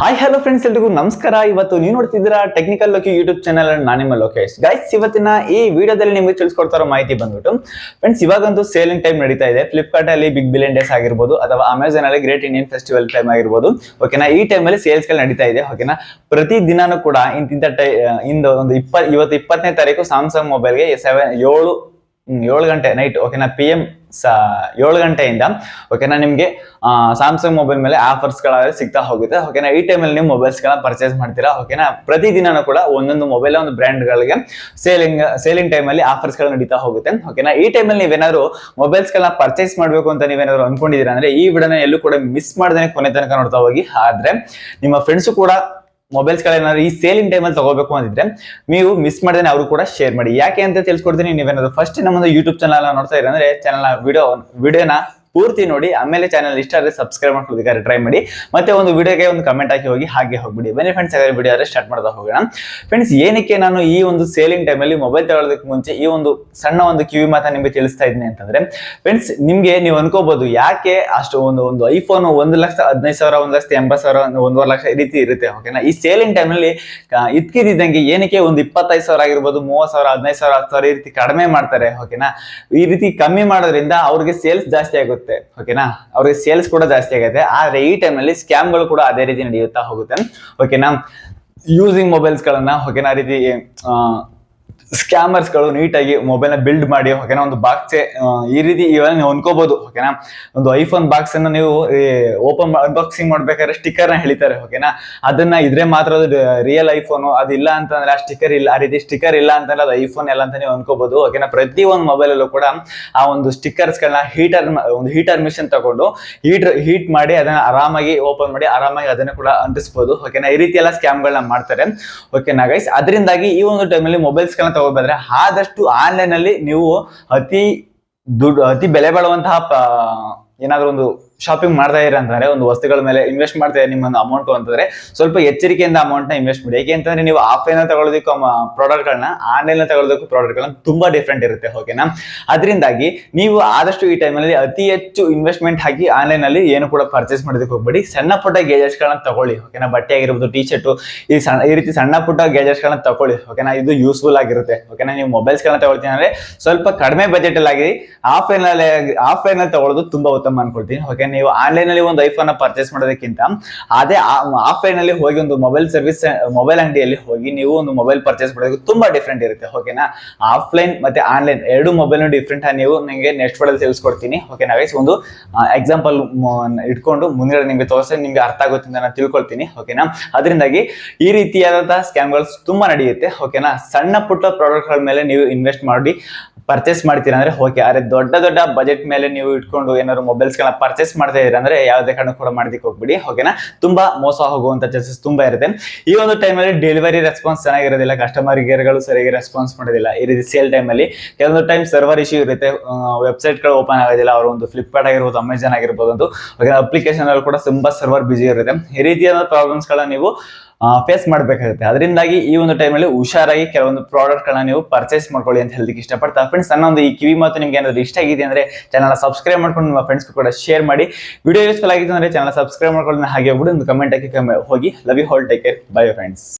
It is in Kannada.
ಹಾಯ್ ಹಲೋ ಫ್ರೆಂಡ್ಸ್ ಎಲ್ರಿಗೂ ನಮಸ್ಕಾರ. ಇವತ್ತು ನೀವು ನೋಡ್ತಿದ್ದೀರಾ ಟೆಕ್ನಿಕಲ್ ಲೋಕಿ ಯೂಟ್ಯೂಬ್ ಚಾನಲ್ ನಾನು ನಿಮ್ಮ ಲೋಕೇಶ್. ಗೈಸ್ ಇವತ್ತಿನ ಈ ವಿಡಿಯೋದಲ್ಲಿ ನಿಮಗೆ ತಿಳಿಸ್ಕೊಡ್ತಾರೋ ಮಾಹಿತಿ ಬಂದ್ಬಿಟ್ಟು ಫ್ರೆಂಡ್ಸ್ ಇವಾಗಂತೂ ಸೇಲಿಂಗ್ ಟೈಮ್ ನಡೀತಾ ಇದೆ. ಫ್ಲಿಪ್ಕಾರ್ಟ್ ಅಲ್ಲಿ ಬಿಗ್ ಬಿಲಿಯನ್ ಡೇಸ್ ಆಗಿರ್ಬೋದು, ಅಥವಾ ಅಮೆಝಾನ್ ಅಲ್ಲಿ ಗ್ರೇಟ್ ಇಂಡಿಯನ್ ಫೆಸ್ಟಿವಲ್ ಟೈಮ್ ಆಗಿರ್ಬೋದು. ಓಕೆನಾ ಈ ಟೈಮಲ್ಲಿ ಸೇಲ್ಸ್ಗಳು ನಡೀತಾ ಇದೆ. ಓಕೆನಾ ಪ್ರತಿ ಕೂಡ ಇಂತಿಂತ ಟೈ ಇಂದು ಒಂದು ಇಪ್ಪ ಇವತ್ತು ಇಪ್ಪತ್ತನೇ ತಾರೀಕು ಸ್ಯಾಮ್ಸಂಗ್ ಮೊಬೈಲ್ಗೆ ಸೆವೆನ್ ಏಳು ಏಳು ಗಂಟೆ ನೈಟ್ ಓಕೆನಾ ಪಿ ಎಂ ಏಳು ಗಂಟೆಯಿಂದ ಓಕೆನಾ ನಿಮಗೆ ಸ್ಯಾಮ್ಸಂಗ್ ಮೊಬೈಲ್ ಮೇಲೆ ಆಫರ್ಸ್ ಗಳಾದ್ರೆ ಸಿಗ್ತಾ ಹೋಗುತ್ತೆ ಓಕೆನಾ ಈ ಟೈಮಲ್ಲಿ ನೀವು ಮೊಬೈಲ್ಸ್ ಗಳನ್ನ ಪರ್ಚೇಸ್ ಮಾಡ್ತೀರಾ ಓಕೆನಾ ಪ್ರತಿದಿನನೂ ಕೂಡ ಒಂದೊಂದು ಮೊಬೈಲ್ ಒಂದು ಬ್ರ್ಯಾಂಡ್ ಗಳಿಗೆ ಸೇಲಿಂಗ್ ಸೇಲಿಂಗ್ ಟೈಮಲ್ಲಿ ಆಫರ್ಸ್ಗಳು ನಡೀತಾ ಹೋಗುತ್ತೆ ಓಕೆನಾ ಈ ಟೈಮಲ್ಲಿ ನೀವೇನಾದ್ರು ಮೊಬೈಲ್ಸ್ ಗಳನ್ನ ಪರ್ಚೇಸ್ ಮಾಡಬೇಕು ಅಂತ ನೀವೇನಾದ್ರು ಅನ್ಕೊಂಡಿದ್ದೀರಾ, ಅಂದ್ರೆ ಈ ವಿಡನೇ ಎಲ್ಲೂ ಕೂಡ ಮಿಸ್ ಮಾಡ್ದೇನೆ ಕೊನೆ ತನಕ ನೋಡ್ತಾ ಹೋಗಿ, ಆದ್ರೆ ನಿಮ್ಮ ಫ್ರೆಂಡ್ಸ್ ಕೂಡ ಮೊಬೈಲ್ಸ್ ಗಳೇನಾದ್ರು ಈ ಸೇಲಿಂಗ್ ಟೈಮಲ್ಲಿ ತಗೋಬೇಕು ಅಂತಿದ್ರೆ ನೀವು ಮಿಸ್ ಮಾಡಿದ್ರೆ ಅವರು ಕೂಡ ಶೇರ್ ಮಾಡಿ. ಯಾಕೆ ಅಂತ ತಿಳ್ಸ್ಕೊಡ್ತೀನಿ ನೀವೇನಾದ್ರು ಫಸ್ಟ್ ನಮ್ಮದು ಯೂಟ್ಯೂಬ್ ಚಾನಲ್ ನೋಡ್ತಾ ಇದ್ರೆ ಅಂದ್ರೆ ಚಾನಲ್ ವಿಡಿಯೋ ವಿಡಿಯೋನ ಪೂರ್ತಿ ನೋಡಿ, ಆಮೇಲೆ ಚಾನಲ್ ಇಷ್ಟ ಆದರೆ ಸಬ್ಸ್ಕ್ರೈಬ್ ಮಾಡ್ಕೊಳ್ಳೋದಕ್ಕೆ ಟ್ರೈ ಮಾಡಿ. ಮತ್ತೆ ಒಂದು ವಿಡಿಯೋಗೆ ಒಂದು ಕಮೆಂಟ್ ಹಾಕಿ ಹೋಗಿ ಹಾಗೆ ಹೋಗ್ಬಿಡಿ. ಬನ್ನಿ ಫ್ರೆಂಡ್ಸ್ ಹಾಗಾದ್ರೆ ವಿಡಿಯೋ ಆದರೆ ಸ್ಟಾರ್ಟ್ ಮಾಡ್ತಾ ಹೋಗೋಣ. ಫ್ರೆಂಡ್ಸ್ ಏನಕ್ಕೆ ನಾನು ಈ ಒಂದು ಸೇಲಿಂಗ್ ಟೈಮಲ್ಲಿ ಮೊಬೈಲ್ ತಗೊಳ್ಳೋದಕ್ಕೆ ಮುಂಚೆ ಈ ಒಂದು ಸಣ್ಣ ಒಂದು ಕಿವಿ ಮಾತ ನಿಮಗೆ ತಿಳಿಸ್ತಾ ಇದ್ದೀನಿ ಅಂತಂದ್ರೆ ಫ್ರೆಂಡ್ಸ್ ನಿಮಗೆ ನೀವು ಅನ್ಕೋಬಹುದು ಯಾಕೆ ಅಷ್ಟು ಒಂದು ಒಂದು ಐಫೋನ್ ಒಂದು ಲಕ್ಷ, ಹದಿನೈದು ಸಾವಿರ, ಒಂದು ಲಕ್ಷ, ಎಂಬತ್ತು ಸಾವಿರ ಒಂದು ಒಂದೂವರೆ ಲಕ್ಷ ಈ ರೀತಿ ಇರುತ್ತೆ ಓಕೆನಾ ಈ ಸೇಲಿಂಗ್ ಟೈಮಲ್ಲಿ ಇದ್ಕಿದ್ದಂಗೆ ಏನಕ್ಕೆ ಒಂದು ಇಪ್ಪತ್ತೈದು ಸಾವಿರ ಆಗಿರ್ಬೋದು, ಮೂವತ್ತು ಸಾವಿರ, ಹದಿನೈದು ಸಾವಿರ, ಹತ್ತು ಸಾವಿರ ಈ ರೀತಿ ಕಡಿಮೆ ಮಾಡ್ತಾರೆ ಓಕೆನಾ ಈ ರೀತಿ ಕಮ್ಮಿ ಮಾಡೋದ್ರಿಂದ ಅವ್ರಿಗೆ ಸೇಲ್ಸ್ ಜಾಸ್ತಿ ಆಗುತ್ತೆ. ಓಕೆನಾ ಅವ್ರಿಗೆ ಸೇಲ್ಸ್ ಕೂಡ ಜಾಸ್ತಿ ಆಗುತ್ತೆ. ಆದ್ರೆ ಈ ಸ್ಕ್ಯಾಮ್ ಸ್ಕ್ಯಾಮ್ಗಳು ಕೂಡ ಅದೇ ರೀತಿ ನಡೆಯುತ್ತಾ ಹೋಗುತ್ತೆ. ಓಕೆನಾ ಯೂಸಿಂಗ್ ಮೊಬೈಲ್ಸ್ಗಳನ್ನ ಓಕೆನಾ ಆ ರೀತಿ ಸ್ಕ್ಯಾಮರ್ಸ್ಗಳು ನೀಟಾಗಿ ನ ಬಿಲ್ಡ್ ಮಾಡಿ ಓಕೆನಾ ಒಂದು ಬಾಕ್ಸ್ ಈ ರೀತಿ ಇವೆಲ್ಲ ಓಕೆನಾ ಒಂದು ಐಫೋನ್ ಬಾಕ್ಸ್ ಅನ್ನ ನೀವು ಓಪನ್ ಅನ್ಬಾಕ್ಸಿಂಗ್ ಮಾಡ್ಬೇಕಾದ್ರೆ ಸ್ಟಿಕ್ಕರ್ನ ಹೇಳಿತಾರೆ ಓಕೆನಾ ಅದನ್ನ ಇದ್ರೆ ಮಾತ್ರ ಅದು ರಿಯಲ್ ಐಫೋನ್ ಅದಿಲ್ಲ ಅಂತಂದ್ರೆ ಆ ಸ್ಟಿಕ್ಕರ್ ಇಲ್ಲ, ಆ ರೀತಿ ಸ್ಟಿಕ್ಕರ್ ಇಲ್ಲ ಅಂತಂದ್ರೆ ಅದು ಐಫೋನ್ ಎಲ್ಲ ಅಂತ ನೀವು ಅನ್ಕೋಬಹುದು ಓಕೆನಾ ಪ್ರತಿ ಒಂದು ಮೊಬೈಲ್ ಅಲ್ಲೂ ಕೂಡ ಆ ಒಂದು ಸ್ಟಿಕ್ಕರ್ಸ್ ಗಳನ್ನ ಹೀಟರ್ ಒಂದು ಹೀಟರ್ ಮಿಷನ್ ತಗೊಂಡು ಹೀಟ್ ಹೀಟ್ ಮಾಡಿ ಅದನ್ನ ಆರಾಮಾಗಿ ಓಪನ್ ಮಾಡಿ ಆರಾಮಾಗಿ ಅದನ್ನ ಕೂಡ ಅಂಟಿಸಬಹುದು ಓಕೆನಾ ಈ ರೀತಿ ಎಲ್ಲ ಸ್ಕ್ಯಾಮ್ ಗಳನ್ನ ಮಾಡ್ತಾರೆ ಓಕೆನಾ ಗೈಸ್ ಅದರಿಂದಾಗಿ ಈ ಒಂದು ಟೈಮಲ್ಲಿ ಮೊಬೈಲ್ಸ್ ಗಳನ್ನ ತಗೋಬಂದ್ರೆ ಆದಷ್ಟು ಆನ್ಲೈನ್ ಅಲ್ಲಿ ನೀವು ಅತಿ ದುಡ್ಡು ಅತಿ ಬೆಲೆ ಬಾಳುವಂತಹ ಏನಾದ್ರು ಒಂದು ಶಾಪಿಂಗ್ ಮಾಡ್ತಾ ಇರ ಅಂತಂದ್ರೆ ಒಂದು ವಸ್ತುಗಳ ಮೇಲೆ ಇನ್ವೆಸ್ಟ್ ಮಾಡ್ತಾ ಇದ್ದೀರಾ ನಿಮ್ಮ ಒಂದು ಅಮೌಂಟ್ ಅಂತಂದ್ರೆ ಸ್ವಲ್ಪ ಎಚ್ಚರಿಕೆಯಿಂದ ಅಮೌಂಟ್ನ ಇನ್ವೆಸ್ಟ್ ಮಾಡಿ. ಯಾಕೆ ಅಂತಂದ್ರೆ ನೀವು ಆಫ್ಲೈನ್ ತಗೊಳ್ಳೋದಕ್ಕೂ ಪ್ರಾಡಕ್ಟ್ ಗಳನ್ನ ಆನ್ಲೈನ್ ತಗೊಳ್ಳೋದಕ್ಕೂ ಪ್ರಾಡಕ್ಟ್ ಗಳನ್ನ ತುಂಬಾ ಡಿಫ್ರೆಂಟ್ ಇರುತ್ತೆ ಓಕೆನಾ ಅದರಿಂದಾಗಿ ನೀವು ಆದಷ್ಟು ಈ ಟೈಮ್ ಟೈಮಲ್ಲಿ ಅತಿ ಹೆಚ್ಚು ಇನ್ವೆಸ್ಟ್ಮೆಂಟ್ ಹಾಕಿ ಆನ್ಲೈನ್ ಅಲ್ಲಿ ಏನು ಕೂಡ ಪರ್ಚೇಸ್ ಮಾಡೋದಕ್ಕೆ ಹೋಗ್ಬೇಡಿ. ಸಣ್ಣ ಪುಟ್ಟ ಗೇಜೆಟ್ಸ್ ಗಳನ್ನ ತಗೊಳ್ಳಿ ಓಕೆನಾ ಬಟ್ಟೆ ಆಗಿರ್ಬೋದು ಟಿ ಶರ್ಟ್ ಈ ಸಣ್ಣ, ಈ ರೀತಿ ಸಣ್ಣ ಪುಟ್ಟ ಗ್ಯಾಜೆಟ್ಸ್ ಗಳನ್ನ ತಗೊಳ್ಳಿ ಓಕೆನಾ ಇದು ಯೂಸ್ಫುಲ್ ಆಗಿರುತ್ತೆ ಓಕೆನಾ ನೀವು ಮೊಬೈಲ್ಸ್ ಗಳನ್ನ ತಗೊಳ್ತೀನಿ ಅಂದ್ರೆ ಸ್ವಲ್ಪ ಕಡಿಮೆ ಬಜೆಟ್ ಅಲ್ಲಿ ಆಗಿ ಆಫ್ಲೈನ್ ಅಲ್ಲಿ ಆಫ್ಲೈನ್ ಅಲ್ಲಿ ತಗೊಳ್ಳೋದು ತುಂಬಾ ಉತ್ತಮ ಅನ್ಕೊಳ್ತೀನಿ ಓಕೆ ನೀವು ಆನ್ಲೈನ್ ಅಲ್ಲಿ ಒಂದು ಐಫೋನ್ ಪರ್ಚೇಸ್ ಮಾಡೋದಕ್ಕಿಂತ, ಅದೇ ಆಫ್ಲೈನ್ ಅಲ್ಲಿ ಹೋಗಿ ಒಂದು ಮೊಬೈಲ್ ಸರ್ವಿಸ್ ಮೊಬೈಲ್ ಅಂಗಡಿಯಲ್ಲಿ ಹೋಗಿ ನೀವು ಒಂದು ಮೊಬೈಲ್ ಪರ್ಚೇಸ್ ಮಾಡೋದಕ್ಕೆ ತುಂಬಾ ಡಿಫ್ರೆಂಟ್ ಇರುತ್ತೆ ಓಕೆನಾ ಆಫ್ಲೈನ್ ಮತ್ತೆ ಆನ್ಲೈನ್ ಎರಡು ಮೊಬೈಲ್ ಡಿಫ್ರೆಂಟ್ ನೀವು ನಿಮಗೆ ನೆಕ್ಸ್ಟ್ ವಿಡಿಯೋದಲ್ಲಿ ತಿಳಿಸ್ಕೊಡ್ತೀನಿ ಓಕೆನಾ ಗೈಸ್ ಒಂದು ಎಕ್ಸಾಂಪಲ್ ಇಟ್ಕೊಂಡು ಮುಂದೆ ನಿಮಗೆ ತೋರಿಸಿ ನಿಮ್ಗೆ ಅರ್ಥ ಆಗುತ್ತೆ ಅಂತ ನಾನು ತಿಳ್ಕೊಳ್ತೀನಿ ಓಕೆನಾ ಅದರಿಂದಾಗಿ ಈ ರೀತಿಯಾದಂತಹ ಸ್ಕ್ಯಾಮ್ಗಳು ತುಂಬಾ ನಡೆಯುತ್ತೆ ಓಕೆನಾ ಸಣ್ಣ ಪುಟ್ಟ ಪ್ರಾಡಕ್ಟ್ಗಳ ಮೇಲೆ ನೀವು ಇನ್ವೆಸ್ಟ್ ಮಾಡಿ ಪರ್ಚೇಸ್ ಮಾಡ್ತೀರಾ ಅಂದ್ರೆ ಓಕೆ ಆದ್ರೆ ದೊಡ್ಡ ದೊಡ್ಡ ಬಜೆಟ್ ಮೇಲೆ ನೀವು ಇಟ್ಕೊಂಡು ಏನಾದ್ರು ಮೊಬೈಲ್ಸ್ ಗಳನ್ನ ಪರ್ಚೇಸ್ ಮಾಡ್ತಾ ಇದ್ದೀರಾ ಅಂದ್ರೆ ಯಾವುದೇ ಕಾರಣ ಕೂಡ ಮಾಡೋದಕ್ಕೆ ಹೋಗ್ಬಿಡಿ ಓಕೆನಾ ತುಂಬಾ ಮೋಸ ಹೋಗುವಂತ ಚಾನ್ಸಸ್ ತುಂಬಾ ಇರುತ್ತೆ. ಈ ಒಂದು ಟೈಮಲ್ಲಿ ಡೆಲಿವರಿ ರೆಸ್ಪಾನ್ಸ್ ಚೆನ್ನಾಗಿರೋದಿಲ್ಲ ಕಸ್ಟಮರ್ ಕೇರ್ಗಳು ಸರಿಯಾಗಿ ರೆಸ್ಪಾನ್ಸ್ ಮಾಡೋದಿಲ್ಲ. ಈ ರೀತಿ ಸೇಲ್ ಟೈಮಲ್ಲಿ ಕೆಲವೊಂದು ಟೈಮ್ ಸರ್ವರ್ ಇಶ್ಯೂ ಇರುತ್ತೆ ವೆಬ್ಸೈಟ್ಗಳು ಓಪನ್ ಆಗೋದಿಲ್ಲ, ಅವರ ಒಂದು ಫ್ಲಿಪ್ಕಾರ್ಟ್ ಆಗಿರ್ಬೋದು ಅಮೆಝಾನ್ ಆಗಿರ್ಬೋದು ಒಂದು ಅಪ್ಲಿಕೇಶನ್ ಅಲ್ಲಿ ಕೂಡ ತುಂಬಾ ಸರ್ವರ್ ಬಿಜಿ ಇರುತ್ತೆ. ಈ ರೀತಿಯಾದ ಪ್ರಾಬ್ಲಮ್ಸ್ ಗಳನ್ನ ನೀವು ಫೇಸ್ ಮಾಡಬೇಕಾಗುತ್ತೆ. ಅದರಿಂದಾಗಿ ಈ ಒಂದು ಟೈಮಲ್ಲಿ ಹುಷಾರಾಗಿ ಕೆಲವೊಂದು ಪ್ರಾಡಕ್ಟ್ಗಳನ್ನ ನೀವು ಪರ್ಚೇಸ್ ಮಾಡ್ಕೊಳ್ಳಿ ಅಂತ ಹೇಳಿಕ್ಕೆ ಇಷ್ಟಪಡ್ತಾ ಫ್ರೆಂಡ್ಸ್ ನನ್ನ ಒಂದು ಈ ಕಿವಿ ಮಾತು ನಿಮ್ಗೆ ಏನಾದ್ರು ಇಷ್ಟ ಆಗಿದೆ ಅಂದ್ರೆ ಚಾನಲ್ ಸಬ್ಸ್ಕ್ರೈಬ್ ಮಾಡ್ಕೊಂಡು ನಿಮ್ಮ ಫ್ರೆಂಡ್ಸ್ ಕೂಡ ಶೇರ್ ಮಾಡಿ. ವಿಡಿಯೋ ಯೂಸ್ಫುಲ್ ಆಗಿತ್ತು ಅಂದ್ರೆ ಚಾನಲ್ ಸಬ್ಸ್ಕ್ರೈಬ್ ಮಾಡ್ಕೊಂಡು ಹಾಗೆ ಹೋಗ್ಬಿಡಿ ಒಂದು ಕಮೆಂಟ್ ಹಾಕಿ ಹೋಗಿ. Love you whole take care bye friends